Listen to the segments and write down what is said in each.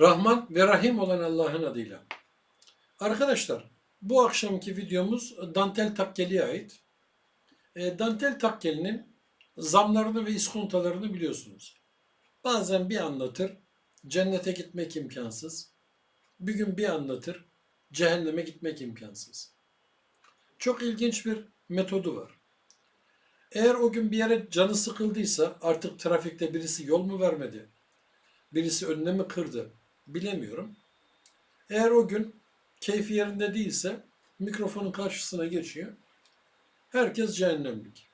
Rahman ve Rahim olan Allah'ın adıyla. Arkadaşlar bu akşamki videomuz dantel takkeliye ait. E, dantel takkelinin zamlarını ve iskontalarını biliyorsunuz. Bazen bir anlatır, cennete gitmek imkansız. Bir gün bir anlatır, cehenneme gitmek imkansız. Çok ilginç bir metodu var. Eğer o gün bir yere canı sıkıldıysa artık trafikte birisi yol mu vermedi, birisi önüne mi kırdı bilemiyorum. Eğer o gün keyfi yerinde değilse mikrofonun karşısına geçiyor. Herkes cehennemlik.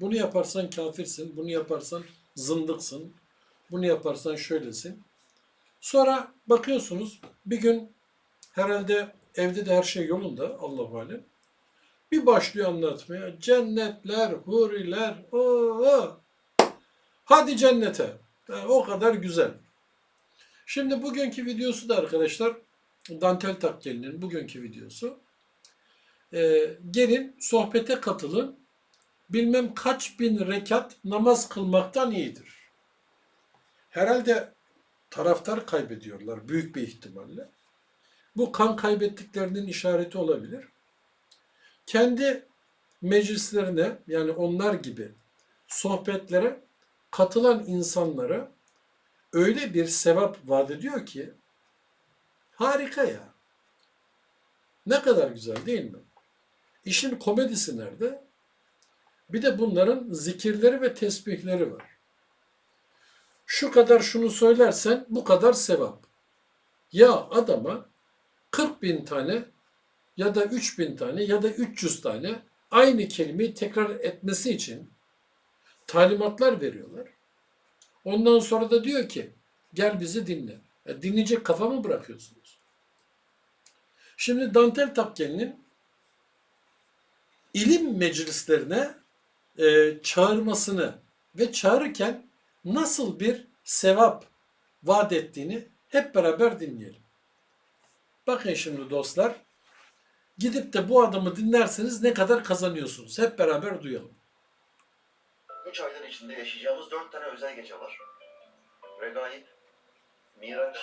Bunu yaparsan kafirsin, bunu yaparsan zındıksın, bunu yaparsan şöylesin. Sonra bakıyorsunuz bir gün herhalde evde de her şey yolunda Allah alem. Bir başlıyor anlatmaya. Cennetler, huriler, o Hadi cennete. O kadar güzel. Şimdi bugünkü videosu da arkadaşlar Dantel Takkeli'nin bugünkü videosu. Ee, gelin sohbete katılın. Bilmem kaç bin rekat namaz kılmaktan iyidir. Herhalde taraftar kaybediyorlar büyük bir ihtimalle. Bu kan kaybettiklerinin işareti olabilir. Kendi meclislerine yani onlar gibi sohbetlere katılan insanlara öyle bir sevap vaat ediyor ki harika ya. Ne kadar güzel değil mi? İşin komedisi nerede? Bir de bunların zikirleri ve tesbihleri var. Şu kadar şunu söylersen bu kadar sevap. Ya adama 40 bin tane ya da 3 bin tane ya da 300 tane aynı kelimeyi tekrar etmesi için talimatlar veriyorlar. Ondan sonra da diyor ki gel bizi dinle. Ya dinleyecek kafa mı bırakıyorsunuz? Şimdi Dantel Takkeli'nin ilim meclislerine e, çağırmasını ve çağırırken nasıl bir sevap vaat ettiğini hep beraber dinleyelim. Bakın şimdi dostlar, gidip de bu adamı dinlerseniz ne kadar kazanıyorsunuz. Hep beraber duyalım. 3 aylar içinde yaşayacağımız 4 tane özel gece var. Regaib, Miraç,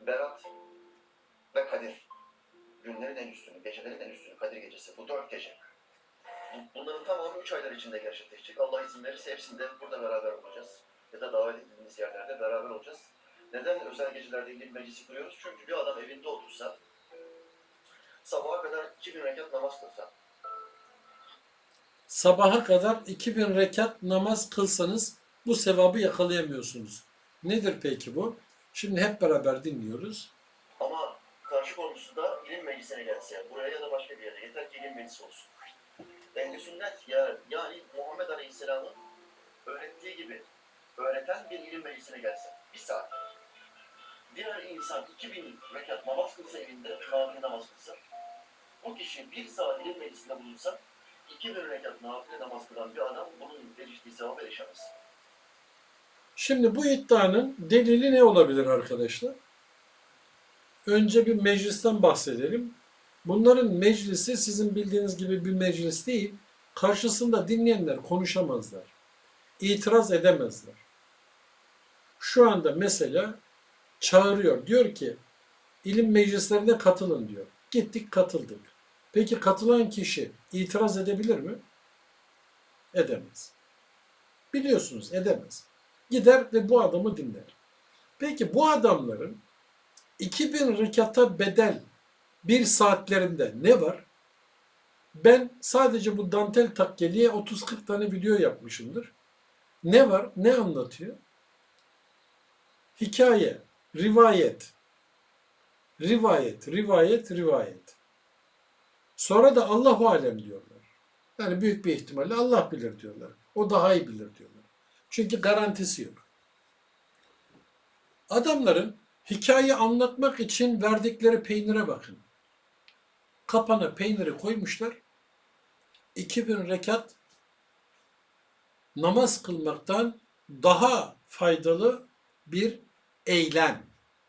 Berat ve Kadir. Günlerin en üstünü, gecelerin en üstünü Kadir gecesi. Bu 4 gece. Bu- Bunların tamamı 3 aylar içinde gerçekleşecek. Allah izin verirse hepsinde burada beraber olacağız. Ya da davet edildiğimiz yerlerde beraber olacağız. Neden özel gecelerde ilim meclisi kuruyoruz? Çünkü bir adam evinde otursa, sabaha kadar 2000 rekat namaz kılsa, Sabaha kadar 2000 rekat namaz kılsanız bu sevabı yakalayamıyorsunuz. Nedir peki bu? Şimdi hep beraber dinliyoruz. Ama karşı komşusu da ilim meclisine gelse, buraya ya da başka bir yere, yeter ki ilim meclisi olsun. Ehli sünnet ya, yani Muhammed Aleyhisselam'ın öğrettiği gibi öğreten bir ilim meclisine gelse, bir saat. Diğer insan 2000 rekat namaz kılsa evinde, nafile namaz kılsa, bu kişi bir saat ilim meclisinde bulunsa, 2000 rekat nafile namaz kılan bir adam bunun eriştiği sevaba erişemez. Şimdi bu iddianın delili ne olabilir arkadaşlar? Önce bir meclisten bahsedelim. Bunların meclisi sizin bildiğiniz gibi bir meclis değil. Karşısında dinleyenler konuşamazlar. İtiraz edemezler. Şu anda mesela çağırıyor. Diyor ki ilim meclislerine katılın diyor. Gittik katıldık. Peki katılan kişi itiraz edebilir mi? Edemez. Biliyorsunuz edemez. Gider ve bu adamı dinler. Peki bu adamların 2000 rekata bedel bir saatlerinde ne var? Ben sadece bu dantel takkeliye 30-40 tane video yapmışımdır. Ne var? Ne anlatıyor? Hikaye, rivayet, rivayet, rivayet, rivayet. Sonra da Allahu alem diyorlar. Yani büyük bir ihtimalle Allah bilir diyorlar. O daha iyi bilir diyorlar. Çünkü garantisi yok. Adamların hikaye anlatmak için verdikleri peynire bakın. Kapana peyniri koymuşlar. 2000 rekat namaz kılmaktan daha faydalı bir eylem,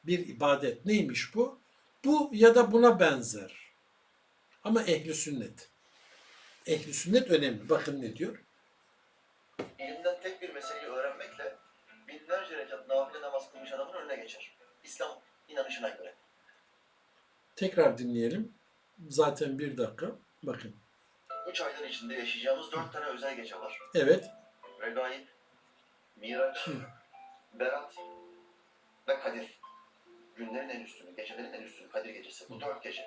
bir ibadet. Neymiş bu? Bu ya da buna benzer. Ama ehli sünnet. Ehli sünnet önemli. Bakın ne diyor? İlimden tek bir meseleyi öğrenmekle binlerce rekat nafile namaz kılmış adamın önüne geçer. İslam inanışına göre. Tekrar dinleyelim. Zaten bir dakika. Bakın. Üç aylar içinde yaşayacağımız dört tane özel gece var. Evet. Regaib, Miraç, Hı. Berat ve Kadir. Günlerin en üstünü, gecelerin en üstünü Kadir gecesi. Bu dört gece.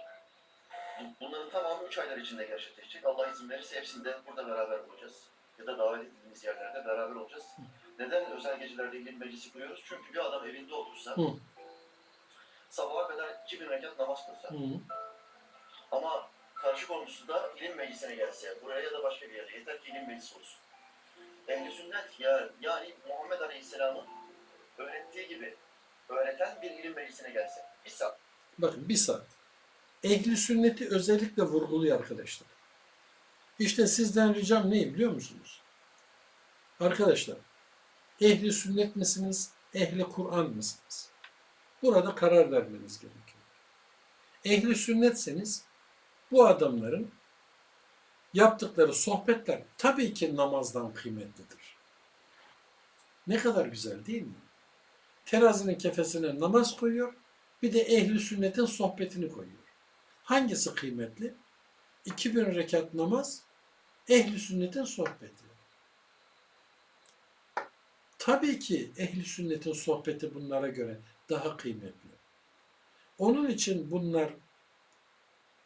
Bu- Bunların tamamı üç aylar içinde gerçekleşecek. Allah izin verirse hepsinde burada beraber olacağız. Ya da davet edildiğimiz yerlerde beraber olacağız. Neden özel gecelerde ilim meclisi kuruyoruz? Çünkü bir adam evinde otursa, Hı. sabaha kadar 2000 rekat namaz kılsa, Hı. ama karşı komşusu da ilim meclisine gelse, buraya ya da başka bir yere, yeter ki ilim meclisi olsun. Ehli sünnet ya, yani Muhammed Aleyhisselam'ın öğrettiği gibi öğreten bir ilim meclisine gelse. Bir saat. Bakın bir saat. Ehli sünneti özellikle vurguluyor arkadaşlar. İşte sizden ricam ne biliyor musunuz? Arkadaşlar, ehli sünnet misiniz, ehli Kur'an mısınız? Burada karar vermeniz gerekiyor. Ehli sünnetseniz bu adamların yaptıkları sohbetler tabii ki namazdan kıymetlidir. Ne kadar güzel değil mi? Terazinin kefesine namaz koyuyor, bir de ehli sünnetin sohbetini koyuyor. Hangisi kıymetli? 2000 rekat namaz, ehli sünnetin sohbeti. Tabii ki ehli sünnetin sohbeti bunlara göre daha kıymetli. Onun için bunlar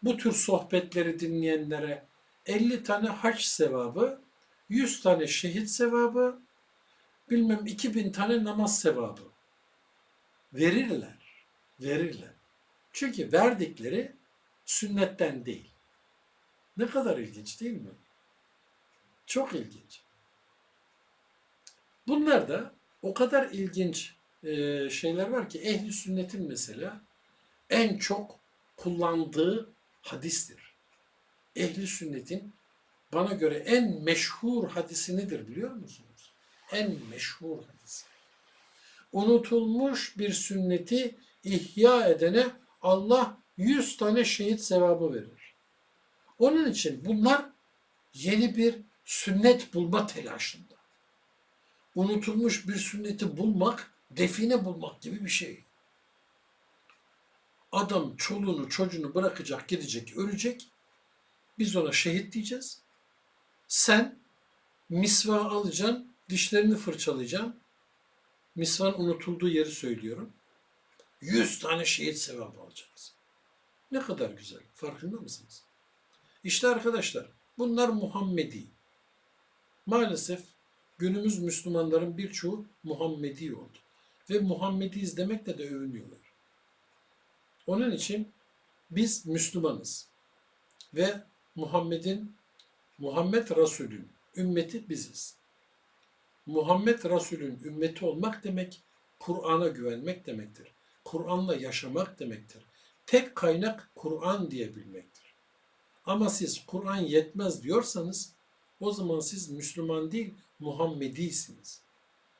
bu tür sohbetleri dinleyenlere 50 tane hac sevabı, 100 tane şehit sevabı, bilmem 2000 tane namaz sevabı verirler. Verirler. Çünkü verdikleri sünnetten değil. Ne kadar ilginç değil mi? Çok ilginç. Bunlar da o kadar ilginç e, şeyler var ki ehli sünnetin mesela en çok kullandığı hadistir. Ehli sünnetin bana göre en meşhur hadisi nedir biliyor musunuz? En meşhur hadisi. Unutulmuş bir sünneti ihya edene Allah yüz tane şehit sevabı verir. Onun için bunlar yeni bir sünnet bulma telaşında. Unutulmuş bir sünneti bulmak, define bulmak gibi bir şey. Adam çoluğunu çocuğunu bırakacak, gidecek, ölecek. Biz ona şehit diyeceğiz. Sen misva alacaksın, dişlerini fırçalayacaksın. Misvan unutulduğu yeri söylüyorum. 100 tane şehit sevabı alacaksın. Ne kadar güzel. Farkında mısınız? İşte arkadaşlar bunlar Muhammedi. Maalesef günümüz Müslümanların birçoğu Muhammedi oldu. Ve Muhammediyiz demekle de övünüyorlar. Onun için biz Müslümanız. Ve Muhammed'in, Muhammed Resul'ün ümmeti biziz. Muhammed Resul'ün ümmeti olmak demek, Kur'an'a güvenmek demektir. Kur'an'la yaşamak demektir. Tek kaynak Kur'an diyebilmektir. Ama siz Kur'an yetmez diyorsanız o zaman siz Müslüman değil Muhammedisiniz.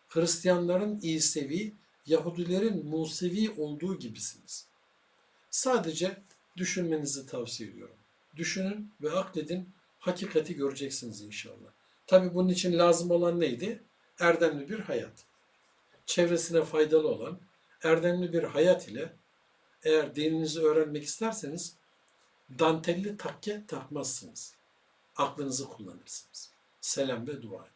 Hristiyanların İsevi, Yahudilerin Musevi olduğu gibisiniz. Sadece düşünmenizi tavsiye ediyorum. Düşünün ve akledin, hakikati göreceksiniz inşallah. Tabi bunun için lazım olan neydi? Erdemli bir hayat. Çevresine faydalı olan erdemli bir hayat ile eğer dininizi öğrenmek isterseniz dantelli takke takmazsınız. Aklınızı kullanırsınız. Selam ve dua.